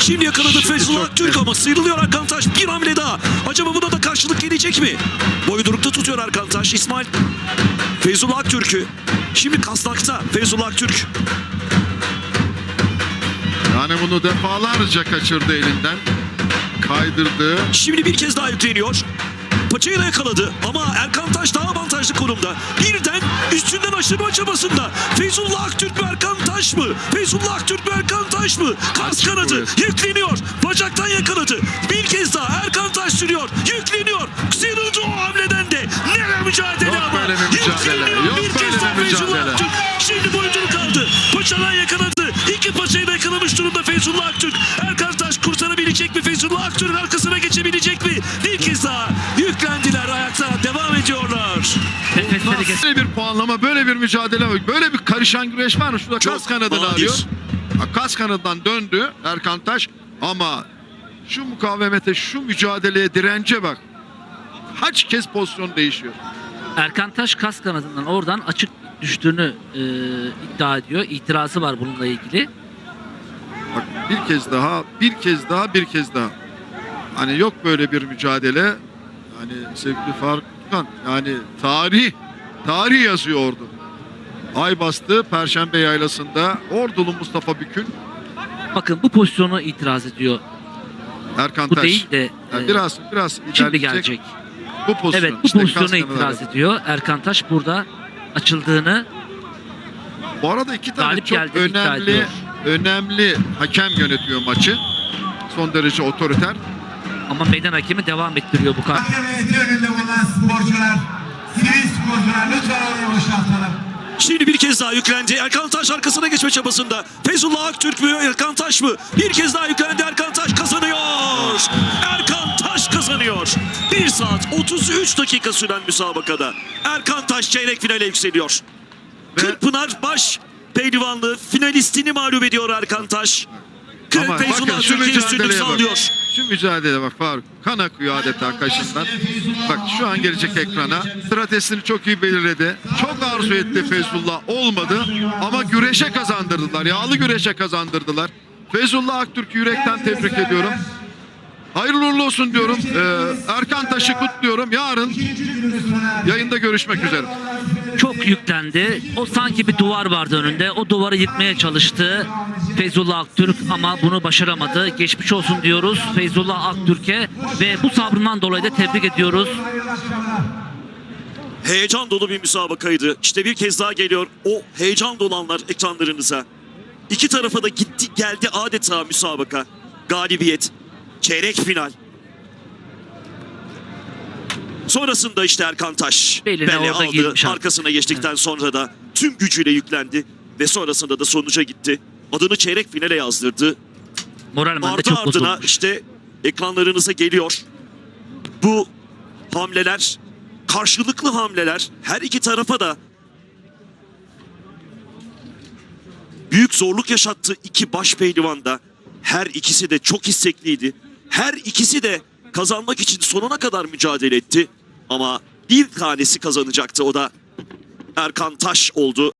Şimdi yakaladı Şimdi Feyzullah çok Türk ama sıyrılıyor Erkan Taş. Bir hamle daha. Acaba buna da karşılık gelecek mi? Boydurukta tutuyor Erkan Taş. İsmail Feyzullah Türk'ü. Şimdi kasnakta Feyzullah Türk. Yani bunu defalarca kaçırdı elinden. Kaydırdı. Şimdi bir kez daha yükleniyor. Paçayla yakaladı ama Erkan Taş daha avantajlı konumda. Birden üstünden aşırma çabasında. Feyzullah Aktürk mü Erkan Taş mı? Feyzullah Aktürk mü Erkan Taş mı? Kas kanadı yükleniyor. Bacaktan yakaladı. Bir kez daha Erkan Taş sürüyor. Yükleniyor. Sıyrıldı o hamleden de. Ne mücadele Yok ama. böyle bir mücadele. Yok bir böyle kez daha mücadele. Aktürk. Şimdi boyuncunu kaldı. Paçadan yakaladı. İki paçayı da yakalamış durumda Feyzullah Aktürk. Erkan Taş kurtarabilecek mi? Feyzullah Aktürk'ün arkasına geçebilecek? Bir kez daha yüklendiler ayakta. Devam ediyorlar. Böyle bir puanlama, böyle bir mücadele, böyle bir karışan güreş var mı? Şurada Çok kas kanadını nadir. arıyor. Kas kanadından döndü Erkan Taş ama şu mukavemete, şu mücadeleye, dirence bak. Kaç kez pozisyon değişiyor. Erkan Taş kas kanadından oradan açık düştüğünü e, iddia ediyor. İtirazı var bununla ilgili. Bak bir kez daha, bir kez daha, bir kez daha. Hani yok böyle bir mücadele. Hani sevgili Faruk Tukan, yani tarih, tarih yazıyor ordu. Ay bastı Perşembe Yaylası'nda Ordulu Mustafa Bükül, Bakın bu pozisyonu itiraz ediyor. Erkan Bu Taş. değil de Yani e, biraz biraz şimdi gelecek. Bu pozisyon. Evet bu işte pozisyona itiraz ediyor. Erkan Taş burada açıldığını Bu arada iki tane Galip çok önemli önemli hakem yönetiyor maçı. Son derece otoriter. Ama meydan hakemi devam ettiriyor bu kart. Hakem heyeti önünde bulunan sporcular, sivil sporcular lütfen orayı boşaltalım. Şimdi bir kez daha yüklendi. Erkan Taş arkasına geçme çabasında. Feyzullah Aktürk mü Erkan Taş mı? Bir kez daha yüklendi. Erkan Taş kazanıyor. Erkan Taş kazanıyor. 1 saat 33 dakika süren müsabakada. Erkan Taş çeyrek finale yükseliyor. Ve- Kırpınar baş pehlivanlığı finalistini mağlup ediyor Erkan Taş. Ama Feyzullah Türkiye üstünlük sağlıyor. Şu mücadeleye bak Faruk. Kan akıyor adeta kaşından. Bak şu an gelecek ekrana. Stratejisini çok iyi belirledi. Çok arzu etti Feyzullah. Olmadı. Ama güreşe kazandırdılar. Yağlı güreşe kazandırdılar. Feyzullah Aktürk'ü yürekten tebrik ediyorum. Hayırlı uğurlu olsun diyorum. Ee, Erkan Taş'ı kutluyorum. Yarın yayında görüşmek üzere. Çok yüklendi. O sanki bir duvar vardı önünde. O duvarı yıkmaya çalıştı. Feyzullah Aktürk ama bunu başaramadı. Geçmiş olsun diyoruz Feyzullah Aktürk'e ve bu sabrından dolayı da tebrik ediyoruz. Heyecan dolu bir müsabakaydı. İşte bir kez daha geliyor o heyecan dolanlar ekranlarınıza. İki tarafa da gitti geldi adeta müsabaka. Galibiyet, çeyrek final. Sonrasında işte Erkan Taş Beline bele orada aldı. girmiş. Arkasına geçtikten sonra da tüm gücüyle yüklendi. Ve sonrasında da sonuca gitti. Adını çeyrek finale yazdırdı. Moralmen de Ardı çok ardına bozulmuş. işte ekranlarınıza geliyor. Bu hamleler, karşılıklı hamleler her iki tarafa da büyük zorluk yaşattı iki baş pehlivanda. Her ikisi de çok istekliydi. Her ikisi de kazanmak için sonuna kadar mücadele etti. Ama bir tanesi kazanacaktı o da Erkan Taş oldu.